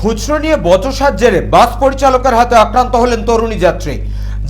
খুচরো নিয়ে বচসার জেরে বাস পরিচালকের হাতে আক্রান্ত হলেন তরুণী যাত্রী।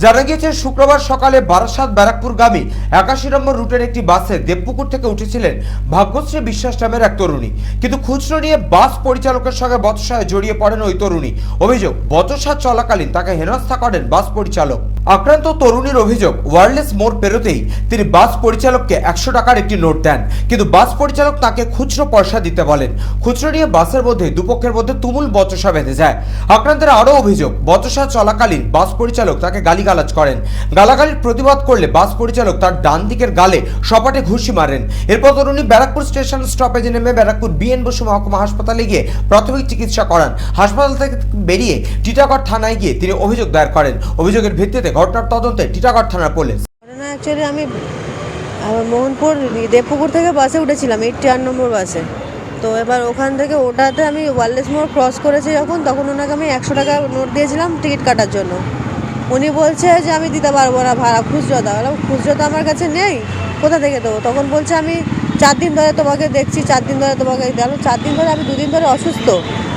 জানা গিয়েছে, শুক্রবার সকালে বারাসাত ব্যারাকপুরগামী একাশি নম্বর রুটের একটি বাসে দেবপুকুর থেকে উঠেছিলেন ভাগ্যশ্রী বিশ্বাস নামের এক তরুণী। কিন্তু খুচরো নিয়ে বাস পরিচালকের সঙ্গে বচসায় জড়িয়ে পড়েন ওই তরুণী। অভিযোগ, বচসা চলাকালীন তাকে হেনস্থা করেন বাস পরিচালক। আক্রান্ত তরুণীর অভিযোগ, ওয়ারলেস মোড় পেরোতেই তিনি বাস পরিচালককে একশো টাকার একটি নোট দেন। কিন্তু বাস পরিচালক তাকে খুচরো পয়সা দিতে বলেন। খুচরো নিয়ে বাসের মধ্যে, দুপক্ষের মধ্যে তুমুল বচসা বেঁধে যায়। আক্রান্তের আরও অভিযোগ, বচসা চলাকালীন বাস পরিচালক তাকে গালিগালাজ করেন। গালাগালির প্রতিবাদ করলে বাস পরিচালক তার ডান দিকের গালে সপাটে ঘুষি মারেন। এরপর তরুণী ব্যারাকপুর স্টেশন স্টপেজে নেমে ব্যারাকপুর বিএন বসু মহকুমা হাসপাতালে গিয়ে প্রাথমিক চিকিৎসা করান। হাসপাতাল থেকে বেরিয়ে টিটাগড় থানায় গিয়ে তিনি অভিযোগ দায়ের করেন। অভিযোগের ভিত্তিতে ঘটনার তদন্তে টিটাগড় থানার পুলিশ। অ্যাকচুয়ালি আমি মোহনপুর, দেবপুকুর থেকে বাসে উঠেছিলাম এইট চার নম্বর বাসে। তো এবার ওখান থেকে ওটাতে আমি ওয়ারলেস মোড় ক্রস করেছি যখন, তখন ওনাকে আমি একশো টাকা নোট দিয়েছিলাম টিকিট কাটার জন্য। উনি বলছে যে আমি দিতে পারব না ভাড়া খুচরো দাও বললাম খুচরো তো আমার কাছে নেই, কোথা থেকে দেবো? তখন বলছে, আমি চার দিন ধরে তোমাকে দেখছি, চার দিন ধরে তোমাকে দিলাম চার দিন ধরে আমি দুদিন ধরে অসুস্থ।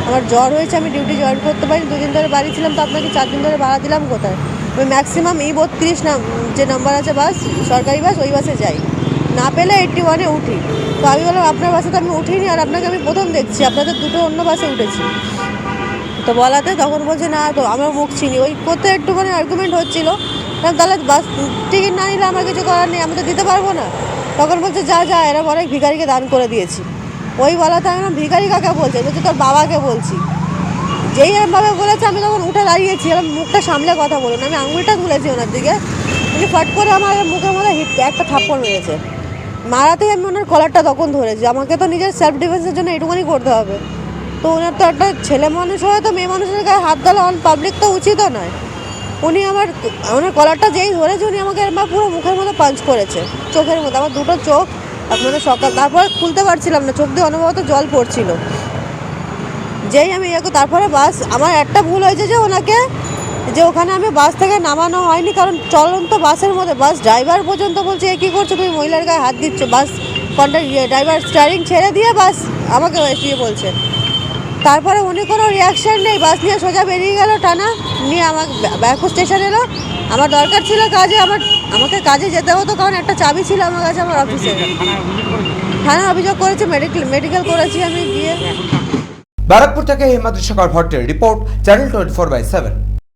আমার জ্বর হয়েছে, আমি ডিউটি জয়েন করতে পারি দুদিন ধরে বাড়ি ছিলাম, তো আপনাকে চার দিন ধরে ভাড়া দিলাম কোথায়? ওই ম্যাক্সিমাম ই বত্রিশ নাম, যে নাম্বার আছে বাস, সরকারি বাস, ওই বাসে যাই। না পেলে এইটটি ওয়ানে উঠি। তো আমি বললাম, আপনার বাসে তো আমি উঠিনি, আর আপনাকে আমি প্রথম দেখছি, আপনাদের দুটো অন্য বাসে উঠেছি। তো বলাতে তখন বলছে, না, তো আমার মুখ চিনি। ওই করতে একটুখানি আর্গুমেন্ট হচ্ছিল। তাহলে বাস টিকিট না নিলে আমার কিছু করার নেই আমি তো দিতে পারব না। তখন বলছে, যা যা এরম অনেক ভিখারিকে দান করে দিয়েছি। ওই বলাতে আমি ভিখারি কাকে বলছে? বলছে, তোর বাবাকে বলছি। যেই এরমভাবে বলেছে, আমি তখন উঠে দাঁড়িয়েছি। এরকম মুখটা সামলে কথা বলুন। আমি আঙুলটা তুলেছি ওনার দিকে। উনি ফট করে আমার মুখের মধ্যে হিট, একটা থাপ্পড় মেরেছে। মারাতেই আমি ওনার কলারটা তখন ধরেছি। আমাকে তো নিজের সেলফ ডিফেন্সের জন্য এটুকুনি করতে হবে। তো ওনার তো একটা ছেলে মানুষ হয়ে তো মেয়ে মানুষের গায়ে হাত দেওয়া অন পাবলিক তো উচিতও নয়। উনি আমার, ওনার কলারটা যেই ধরেছে উনি আমাকে এরম পুরো মুখের মতো পাঞ্চ করেছে, চোখের মধ্যে আমার দুটো চোখ, আপনাদের সকাল, তারপরে খুলতে পারছিলাম না, চোখ দিয়ে অনবরত জল পড়ছিল। যেই আমি ইয়ে তারপরে বাস, আমার একটা ভুল হয়েছে যে ওনাকে, যে ওখানে আমি বাস থেকে নামানো হয়নি, কারণ চলন্ত বাসের মধ্যে, বাস ড্রাইভার পর্যন্ত বলছে, এ কী করছ? তুমি মহিলার গায়ে হাত দিচ্ছ। বাস কন্ট্রাক্ট ড্রাইভার স্টারিং ছেড়ে দিয়ে বাস আমাকে এসিয়ে বলছে। তারপরে উনি কোনো রিয়াকশান নেই, বাস নিয়ে সোজা বেরিয়ে গেল টানা, নিয়ে আমার ব্যাকু স্টেশন এলো। আমার দরকার ছিল কাজে, আমার, আমাকে কাজে যেতে হতো কারণ একটা চাবি ছিল আমার কাছে আমার অফিসে থানা অভিযোগ করেছে মেডিকেল মেডিকেল করেছি আমি গিয়ে। ব্যারাকপুর থেকে Himadri Shekhar ভট্টের report channel twenty four by seven